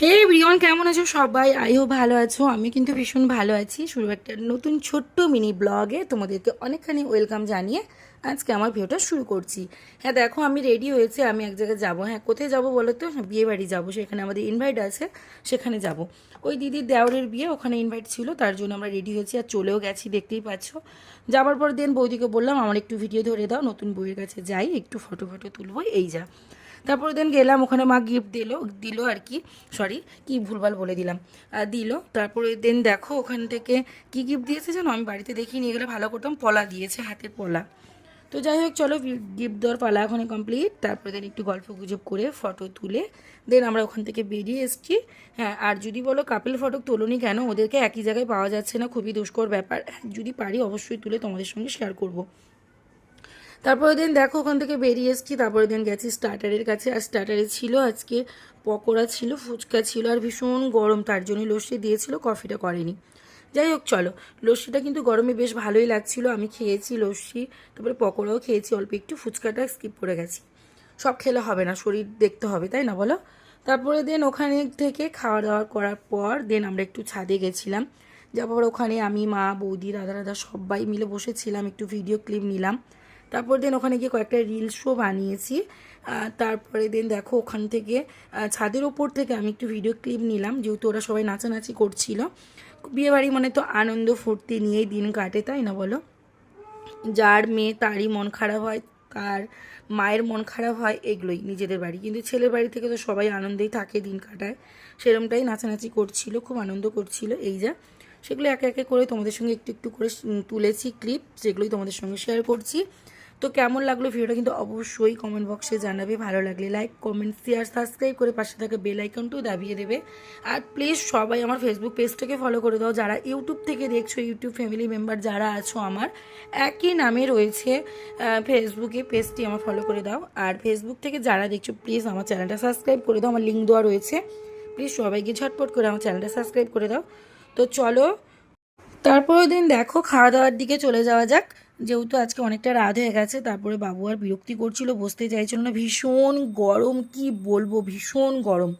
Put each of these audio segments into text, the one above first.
হে Brian কেমন আছো সবাই? আইও ভালো আছো আমি কিন্তু ভীষণ ভালো আছি। শুরু একটা নতুন ছোট্ট মিনি ব্লগে তোমাদেরকে অনেকখানি ওয়েলকাম জানিয়ে আজকে আমার ভিডিওটা শুরু করছি। হ্যাঁ দেখো আমি রেডি হয়েছে আমি এক জায়গায় যাব। হ্যাঁ কোথায় যাব বলো তো? হ্যাঁ, বিয়ে বাড়ি যাব সেখানে আমাদের ইনভাইট আছে সেখানে যাব। ওই দিদির দেওরের বিয়ে ওখানে ইনভাইট ছিল তার জন্য আমরা রেডি হয়েছি আর চলেও গেছি দেখতেই পাচ্ছ। যাবার পর দেন বৌদিকে বললাম আমার একটু ভিডিও ধরে দাও নতুন বইয়ের কাছে যাই একটু ফটো ফটো তুলবো। এই যা। তারপরে দেন গেলাম ওখানে মা গিফট দিল দিল আর কি সরি কি ভুলভাল বলে দিলাম। আর দিল তারপরে দেন দেখো ওখান থেকে কি গিফট দিয়েছে জানো? আমি বাড়িতে দেখিয়ে নিয়ে গেলে ভালো করতাম পলা দিয়েছে হাতের পলা। তো যাই হোক চলো গিফট দেওয়ার পালা ওখানে কমপ্লিট তারপরে দেন একটু গল্প গুজব করে ফটো তুলে দেন আমরা ওখান থেকে বেরিয়ে এসেছি। হ্যাঁ আর যদি বলো কাপেল ফটো তোলোনি কেন? ওদেরকে একই জায়গায় পাওয়া যাচ্ছে না খুবই দুষ্কর ব্যাপার। হ্যাঁ, যদি পারি অবশ্যই তুলে তোমাদের সঙ্গে শেয়ার করব। তারপরে দিন দেখো ওখান থেকে বেরিয়ে এসেছি তারপরে দিন গেছি স্টার্টারের কাছে। আর স্টার্টারে ছিল আজকে পকোড়া ছিল, ফুচকা ছিল, আর ভীষণ গরম, তার জন্য লস্যি দিয়েছিল কফিটা করেনি। যাই হোক, চলো। লস্যিটা কিন্তু গরমে বেশ ভালোই লাগছিল, আমি খেয়েছি লস্যি, তারপরে পকোড়াও খেয়েছি, অল্প একটু ফুচকাটা স্কিপ করে গেছি। সব খেলে হবে না, শরীর দেখতে হবে, তাই না বলো? তারপরে দেন ওখানে থেকে খাওয়া দাওয়া করার পর দেন আমরা একটু ছাদে গেছিলাম। যারপর ওখানে আমি, মা, বৌদি, দাদা দাদা সবাই মিলে বসেছিলাম, একটু ভিডিও ক্লিপ নিলাম। তারপর দেন ওখানে গিয়ে কয়েকটা রিল শো বানিয়েছি। তারপরে দেন দেখো ওখান থেকে ছাদের ওপর থেকে আমি একটু ভিডিও ক্লিপ নিলাম, যেহেতু ওরা সবাই নাচানাচি করছিল। বিয়েবাড়ি মানে তো আনন্দ ফুর্তি নিয়েই দিন কাটে, তাই না বলো? যার মেয়ে তারই মন খারাপ হয়, তার মায়ের মন খারাপ হয়, এগুলোই নিজেদের বাড়ি। কিন্তু ছেলের বাড়ি থেকে তো সবাই আনন্দেই থাকে দিন কাটায়। সেরমটাই নাচানাচি করছিল, খুব আনন্দ করছিল এই যা। সেগুলো একে একে করে তোমাদের সঙ্গে একটু একটু করে তুলেছি ক্লিপ যেগুলোই তোমাদের সঙ্গে শেয়ার করছি। তো কেমন লাগল ভিডিওটা কিন্তু অবশ্যই কমেন্ট বক্সে জানাবে। ভালো লাগলে লাইক কমেন্ট শেয়ার সাবস্ক্রাইব করে পাশে থাকা বেল আইকনটাও দাবিয়ে দেবে। আর প্লিজ সবাই আমার ফেসবুক পেজটাকে ফলো করে দাও। যারা ইউটিউব থেকে দেখছ ইউটিউব ফ্যামিলি মেম্বার যারা আছো আমার, একই নামে রয়েছে ফেসবুকে পেজটি আমার ফলো করে দাও। আর ফেসবুক থেকে যারা দেখছ প্লিজ আমার চ্যানেলটা সাবস্ক্রাইব করে দাও। আমার লিঙ্ক দেওয়া রয়েছে। প্লিজ সবাইকে ঝটপট করে আমার চ্যানেলটা সাবস্ক্রাইব করে দাও। তো চলো, তারপরের দিন দেখো খাওয়া দাওয়ার দিকে চলে যাওয়া যাক। যেহেতু আজকে অনেকটা রাত হয়ে গেছে, তারপরে বাবু আর বিরক্তি করছিল, বসতে চাইছিল না। ভীষণ গরম, কি বলব, ভীষণ গরম।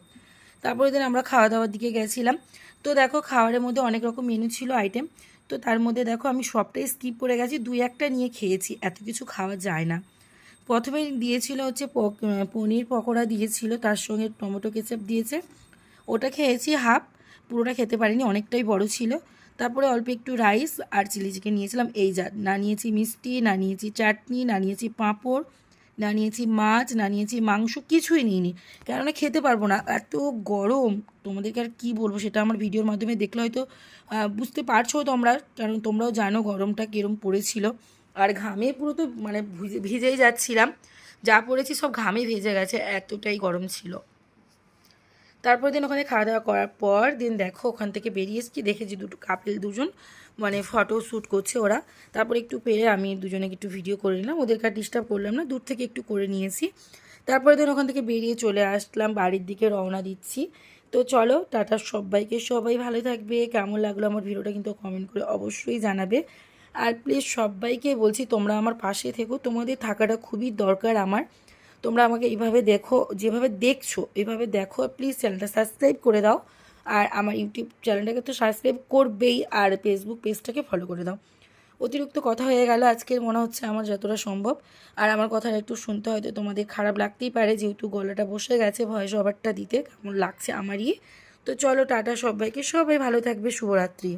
তারপরে দিন আমরা খাওয়া দাওয়ার দিকে গেছিলাম। তো দেখো, খাবারের মধ্যে অনেক রকম মেনু ছিল আইটেম তো তার মধ্যে দেখো, আমি সবটাই স্কিপ করে গেছি, দুই একটা নিয়ে খেয়েছি, এত কিছু খাওয়া যায় না। প্রথমে দিয়েছিল হচ্ছে পনির পকোড়া দিয়েছিল, তার সঙ্গে টমেটো কেচাপ দিয়েছে। ওটা খেয়েছি, হাফ। পুরোটা খেতে পারিনি, অনেকটাই বড় ছিল। তারপরে অল্প একটু রাইস আর চিলি চিকেন নিয়েছিলাম। এই যা, না নিয়েছি মিষ্টি, না নিয়েছি চাটনি, না নিয়েছি পাঁপড়, না নিয়েছি মাছ, না নিয়েছি মাংস, কিছুই নিইনি। কেননা খেতে পারব না, এত গরম। তোমাদেরকে আর কী বলব, সেটা আমার ভিডিওর মাধ্যমে দেখলে হয়তো বুঝতে পারছ তোমরা, কারণ তোমরাও জানো গরমটা কীরম পড়েছিল। আর ঘামে পুরো তো মানে ভিজে- ভিজেই যাচ্ছিলাম। যা পড়েছি সব ঘামে ভেজে গেছে, এতটাই গরম ছিল। তারপর দিন ওখানে খাওয়া দাওয়া করার পর দিন দেখো ওখান থেকে বেরিয়ে এসেছি দেখেছি দুটো কাপেল দুজন মানে ফটো শ্যুট করছে ওরা। তারপর একটু পেরে আমি দুজনে একটু ভিডিও করে নিলাম, ওদেরকে আর ডিস্টার্ব করলাম না, দূর থেকে একটু করে নিয়েছি। তারপরে দিন ওখান থেকে বেরিয়ে চলে আসলাম, বাড়ির দিকে রওনা দিচ্ছি। তো চলো, টাটা সবাইকে, সবাই ভালো থাকবে, কেমন লাগল আমার ভিডিওটা কিন্তু কমেন্ট করে অবশ্যই জানাবে। আর প্লিজ সবাইকে বলছি, তোমরা আমার পাশে থেকো, তোমাদের থাকাটা খুবই দরকার আমার। তোমরা আমাকে এইভাবে দেখো, যেভাবে দেখছ, এইভাবে দেখো প্লিজ চ্যানেলটা সাবস্ক্রাইব করে দাও। আর আমার ইউটিউব চ্যানেলটাকে তো সাবস্ক্রাইব করবেই, আর ফেসবুক পেজটাকে ফলো করে দাও। অতিরিক্ত কথা হয়ে গেল, আজকের মনে হচ্ছে আমার যতটা সম্ভব। আর আমার কথা একটু শুনতে হয়তো তোমাদের খারাপ লাগতেই পারে, যেহেতু গলাটা বসে গেছে ভয়েস ওভারটা দিতে কেমন লাগছে আমারই। তো চলো টাটা সবাইকে, সবাই ভালো থাকবে, শুভরাত্রি।